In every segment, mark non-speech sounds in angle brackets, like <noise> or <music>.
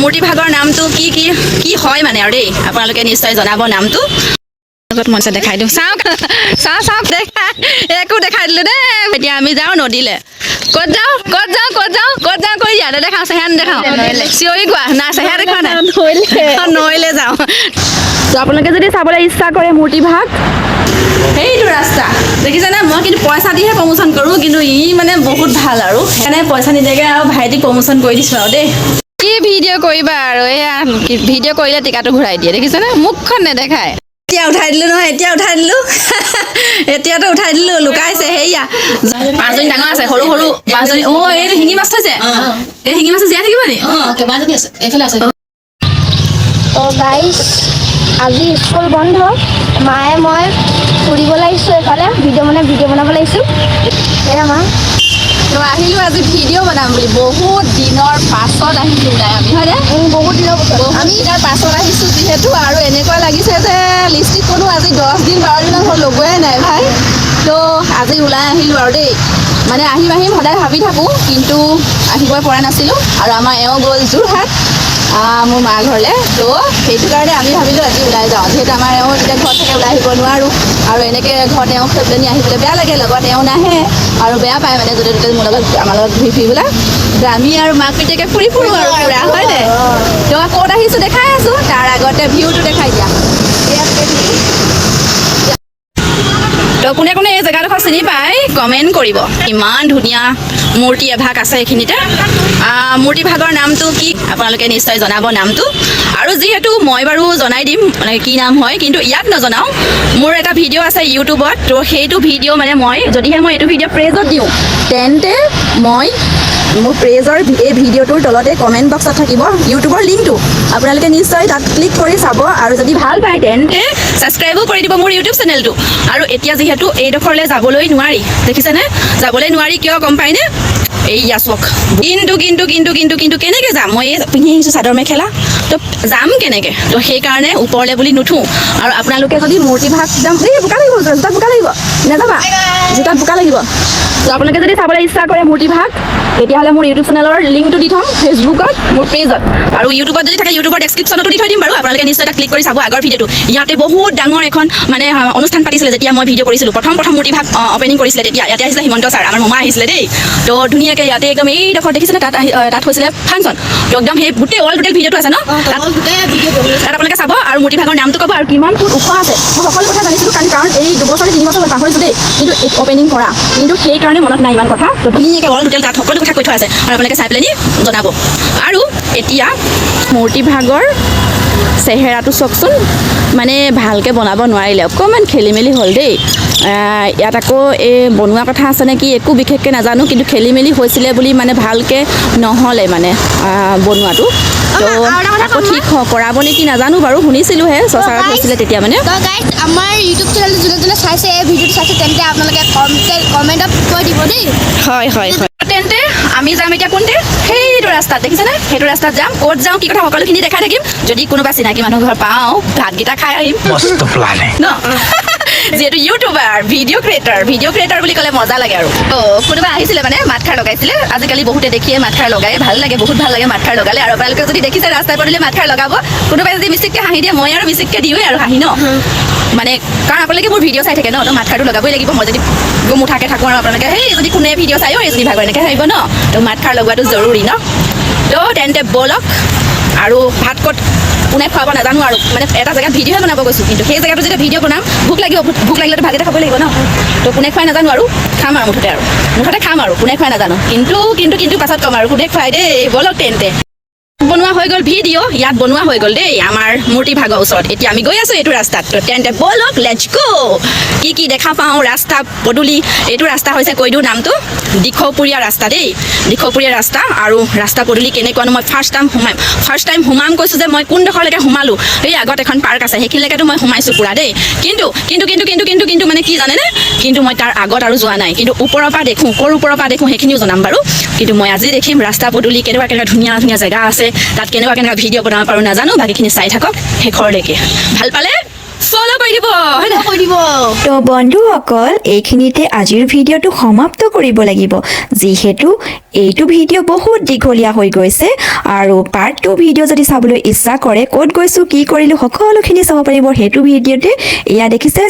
মূৰ্তি ভাগৰ নামটো কি কি কি হয় মানে আৰু দেই? আপোনালোকে নিশ্চয় জনাব নামটো। লগত দেখাই দিওঁ। চাওক চাওঁ চাওক দেখা। একো দেখাই দিলোঁ দেই। এতিয়া আমি যাওঁ নদীলৈ। ক'ত যাওঁ ক'ত যাওঁ ক'ত যাওঁ ক'ত যাওঁ কৰি ইয়াতে দেখাওঁ চেহেৰা নেদেখাওঁ চিঞৰি কোৱা। নাই চেহেৰা দেখুৱা নাই। নৈলৈ যাওঁ। তো আপোনালোকে যদি চাবলৈ ইচ্ছা কৰে মূৰ্তি ভাগ। সেইটো ৰাস্তা। দেখিছেনে? মই কিন্তু পইচা দিহে প্ৰমোচন কৰোঁ কিন্তু ই মানে বহুত ভাল আৰু। সেইকাৰণে পইচা নিদিয়াকৈ আৰু ভাইটিক প্ৰমোচন কৰি দিছোঁ আৰু দেই। কি ভিডিঅ' কৰিবা আৰু? এয়া ভিডিঅ' কৰিলে টিকাটো ঘূৰাই দিয়ে দেখিছেনে? মুখখন নেদেখায়। এতিয়া উঠাই দিলোঁ নহয় এতিয়া উঠাই দিলোঁ। <laughs> এতিয়াতো উঠাই দিলোঁ লুকাইছে সেয়া পাঁচজনী ডাঙৰ আছে সৰু সৰু পাঁচজনী। অঁ এইটো শিঙি মাছ থৈছে। এই শিঙি মাছ জীয়াই থাকিব নি? আজি স্কুল বন্ধ। মায়ে মই ফুৰিবলৈ আহিছোঁ এইফালে। ভিডিঅ' মানে ভিডিঅ' বনাব লাগিছোঁ এয়া মা। তো আহিলোঁ আজি ভিডিঅ' বনাম বুলি। বহুত দিনৰ পাছত আহিছোঁ ওলাই আমি হয়নে? বহুত দিনৰ পিছত। আমি দিনৰ পাছত আহিছোঁ যিহেতু আৰু এনেকুৱা লাগিছে যে লিপষ্টিক কোনো আজি দহ দিন বাৰ দিনৰ হ'ল লগোৱাই নাই ভাই। তো আজি ওলাই আহিলোঁ আৰু দেই। মানে আহিম আহিম সদায় ভাবি থাকোঁ কিন্তু আহিবই পৰা নাছিলোঁ। আৰু আমাৰ এওঁ গ'ল যোৰহাট। মোৰ মা ঘৰলৈ। তো সেইটো কাৰণে আমি ভাবিলোঁ আজি ওলাই যাওঁ। যিহেতু আমাৰ এওঁ তেতিয়া ঘৰত থাকে ওলাই আহিব নোৱাৰোঁ। আৰু এনেকৈ ঘৰত এওঁ ফেমিলি আহিবলৈ বেয়া লাগে লগত এওঁ নাহে। আৰু বেয়া পায় মানে য'তে ত'তে মোৰ লগত আমাৰ লগত ঘূৰি ফুৰিবলৈ। আমি আৰু মাক পিতেকে ফুৰি ফুৰোঁ আৰু পুৰা হয় নাই? তো ক'ত আহিছোঁ দেখাই আছোঁ। তাৰ আগতে ভিউটো দেখাই দিয়া। তো কোনে কোনে এই জেগাডোখৰ চিনি পায় কমেণ্ট কৰিব। ইমান ধুনীয়া মূৰ্তি এভাগ আছে এইখিনিতে। আহ, মূৰ্তি ভাগৰ নামটো কি? আপোনালোকে নিশ্চয় জনাব নামটো। আৰু যিহেতু মই বাৰু জনাই দিম মানে কি নাম হয় কিন্তু ইয়াত নজনাওঁ। মোৰ এটা ভিডিঅ' আছে ইউটিউবত তো সেইটো ভিডিঅ' মানে মই যদিহে মই এইটো ভিডিঅ' প্ৰেজত দিওঁ তেন্তে মই মোৰ প্ৰেজৰ এই ভিডিঅ'টোৰ তলতে কমেণ্ট বক্সত থাকিব ইউটিউবৰ লিংকটো আপোনালোকে নিশ্চয় তাত ক্লিক কৰি চাব আৰু যদি ভালো পায় তেন্তে ছাবস্ক্ৰাইবো কৰি দিব মোৰ ইউটিউব চেনেলটো আৰু এতিয়া যিহেতু এইডোখৰলৈ যাবলৈ নোৱাৰি, দেখিছেনে? যাবলৈ নোৱাৰি কিয় গম পায়নে এইয়া চাওক কিন্তু কিন্তু কিন্তু কিন্তু কিন্তু কেনেকৈ যাম? মই এই পিন্ধি আহিছোঁ চাদৰ মেখেলা। তো যাম কেনেকৈ? তো সেইকাৰণে ওপৰলৈ বুলি নুঠোঁ। আৰু আপোনালোকে যদি মূৰ্তি ভাগ যাম এই, বোকা লাগিব, জোতাত বোকা লাগিব। নাযাবা। জোতাত বোকা লাগিব। তো আপোনালোকে যদি চাবলৈ ইচ্ছা কৰে মূৰ্তি ভাগ, তেতিয়াহ'লে মোৰ ইউটিউব চেনেলৰ লিংকটো দি থ'ম ফেচবুকত মোৰ পেজত আৰু ইউটিউবত যদি থাকে ইউটিউবৰ ডেছক্ৰিপশ্যনতো দি থৈ দিম বাৰু। আপোনালোকে নিশ্চয় তাত ক্লিক কৰি চাব আগৰ ভিডিঅ'টো। ইয়াতে বহুত ডাঙৰ এখন মানে অনুষ্ঠান পাতিছিলে যেতিয়া মই ভিডিঅ' কৰিছিলোঁ। প্ৰথম প্ৰথম মূৰ্তি ভাগ অপেনিং কৰিছিলে তেতিয়া। ইয়াতে আহিছিলে হিমন্ত ছাৰ, আমাৰ মমা আহিছিলে দেই। তো ধুনীয়াকৈ ইয়াতে একদম এইডোখৰ দেখিছেনে? তাত তাত হৈছিলে ফাংচন তো একদম সেই গোটেই অল টোটেল ভিডিঅ'টো আছে ন? তাত আপোনালোকে চাব আৰু মূৰ্তি ভাগৰ নামটো ক'ব আৰু কিমান ফুট ওখ আছে। মই সকলো কথা জানিছিলোঁ কাৰণ কাৰণ এই দুবছৰ তিনি বছৰ পাহৰিছোঁ দেই। কিন্তু অপেনিং কৰা। কিন্তু সেইকাৰণে মনত নাই ইমান কথা। ধুনীয়াকৈ অল টোটেল তাত সকলো কথা কৈ থোৱা আছে। আৰু আপোনালোকে চাই পেলাইনি, জনাব। আৰু এতিয়া মূৰ্তি ভাগৰ চেহেৰাটো চাওকচোন। মানে ভালকৈ বনাব নোৱাৰিলে। অকণমান খেলি মেলি হ'ল দেই। ইয়াত আকৌ এই বনোৱা কথা আছে নেকি? একো বিশেষকৈ নাজানো কিন্তু খেলি মেলি হৈছিলে বুলি মানে ভালকৈ নহ'লে মানে বনোৱাটো। আকৌ ঠিক কৰাব নেকি নাজানো বাৰু শুনিছিলোঁহে চচাৰত হৈছিলে তেতিয়া মানে। আমাৰ ইউটিউব চেনেলটো যোনে যোনে চাইছে এই ভিডিঅ'টো চাইছে তেন্তে আপোনালোকে কমেণ্টত কৈ দিব দেই। হয় হয় হয়। তেন্তে আমি যাম এতিয়া কোনতে? সেইটো ৰাস্তাত দেখিছেনে সেইটো ৰাস্তাত যাম ক'ত যাওঁ কি কথা সকলোখিনি দেখাই থাকিম। যদি কোনোবা চিনাকি মানুহ ঘৰ পাওঁ ভাতকেইটা খাই আহিম। ন? যিহেতু YouTuber video' creator video' creator বুলি ক'লে মজা লাগে আৰু। তো, কোনোবা আহিছিলে মানে মাতষাৰ লগাইছিলে, আজিকালি বহুতে দেখিয়ে মাতষাৰ লগাই ভালো লাগে, বহুত ভালো লাগে মাতষাৰ লগালে। আৰু আপোনালোকে যদি দেখিছে ৰাস্তাই পদূলিয়ে মাতষাৰ লগাব, কোনোবাই যদি মিচিককৈ হাঁহি দিয়ে, মই আৰু মিচিককৈ দিওঁৱেই আৰু হাঁহি ন? মানে কাৰণ আপোনালোকে মোৰ ভিডিঅ' চাই থাকে ন? তো মাতষাৰটো লগাবই লাগিব, মই যদি গোমোঠাকৈ থাকোঁ আৰু আপোনালোকে সেই যদি কোনে ভিডিঅ' চাই এই যদি ভাগৰ এনেকৈ ভাবিব ন? তো মাতষাৰ লগোৱাটো জৰুৰী ন? তো, তেন্তে ব'লক। আৰু ভাত ক'ত, কোনে খুৱাব নাজানো আৰু মানে এটা জেগাত ভিডিঅ'হে বনাব গৈছোঁ কিন্তু, সেই জেগাটো যেতিয়া ভিডিঅ' বনাম, ভোক লাগিব, ভোক- লাগিলেতো ভাত এটা খাবই লাগিব ন? তো কোনে খুৱাই নাজানো আৰু, খাম আৰু মুঠতে আৰু, মুঠতে খাম আৰু, কোনে খুৱাই নাজানো। কিন্তু কিন্তু কিন্তু পাছত ক'ম আৰু, কোনে খুৱাই দেই, ব'লক তেন্তে। বনোৱা হৈ গ'ল ভিডিঅ' ইয়াত বনোৱা হৈ গ'ল দেই আমাৰ মূৰ্তি ভাগৰ ওচৰত। এতিয়া আমি গৈ আছোঁ এইটো ৰাস্তাত। তেন্তে ব'লক লেটছ গ' কি কি দেখা পাওঁ, ৰাস্তা, পদূলি, এইটো ৰাস্তা হৈছে কৈ দিওঁ নামটো। দিখৌপুৰীয়া ৰাস্তা দেই। দিখৌপুৰীয়া ৰাস্তা আৰু ৰাস্তা, পদূলি কেনেকুৱানো মই ফাৰ্ষ্ট টাইম সোমাম ফাৰ্ষ্ট টাইম সোমাম কৈছোঁ যে মই কোনডোখৰলৈকে সোমালোঁ। এই আগত এখন পাৰ্ক আছে, সেইখিনিলৈকেতো মই সোমাইছোঁ পূৰা দেই। কিন্তু কিন্তু কিন্তু কিন্তু কিন্তু কিন্তু মানে কি জানেনে? কিন্তু মই তাৰ আগত আৰু যোৱা নাই। কিন্তু ওপৰৰ পৰা দেখোঁ ওপৰৰ পৰা দেখোঁ সেইখিনিও জনাম বাৰু। কিন্তু মই আজি দেখিম ৰাস্তা পদূলি কেনেকুৱা কেনেকুৱা ধুনীয়া ধুনীয়া জেগা আছে। তাত কেনেকুৱা কেনেকুৱা ভিডিঅ' বনাব পাৰোঁ নাজানো বাকীখিনি চাই থাকক শেষৰলৈকে। ভাল পালে? ফ'ল' কৰি দিব হয় নাই কৈ দিব তো বন্ধুসকল এইখিনিতে আজিৰ ভিডিঅ'টো সমাপ্ত কৰিব লাগিব। যিহেতু এইটো ভিডিঅ' বহুত দীঘলীয়া হৈ গৈছে আৰু পাৰ্ট টু ভিডিঅ' যদি চাবলৈ ইচ্ছা কৰে, ক'ত গৈছোঁ, কি কৰিলোঁ, সকলোখিনি চাব পাৰিব। সেইটো ভিডিঅ'তে এয়া দেখিছে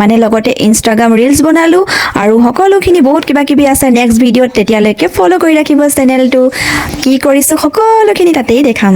মানে লগতে ইনষ্টাগ্ৰাম ৰিলছ বনালোঁ আৰু সকলোখিনি বহুত কিবা কিবি আছে। নেক্সট ভিডিঅ'ত তেতিয়ালৈকে ফ'ল' কৰি ৰাখিব চেনেলটো কি কৰিছোঁ, সকলোখিনি তাতেই দেখাম।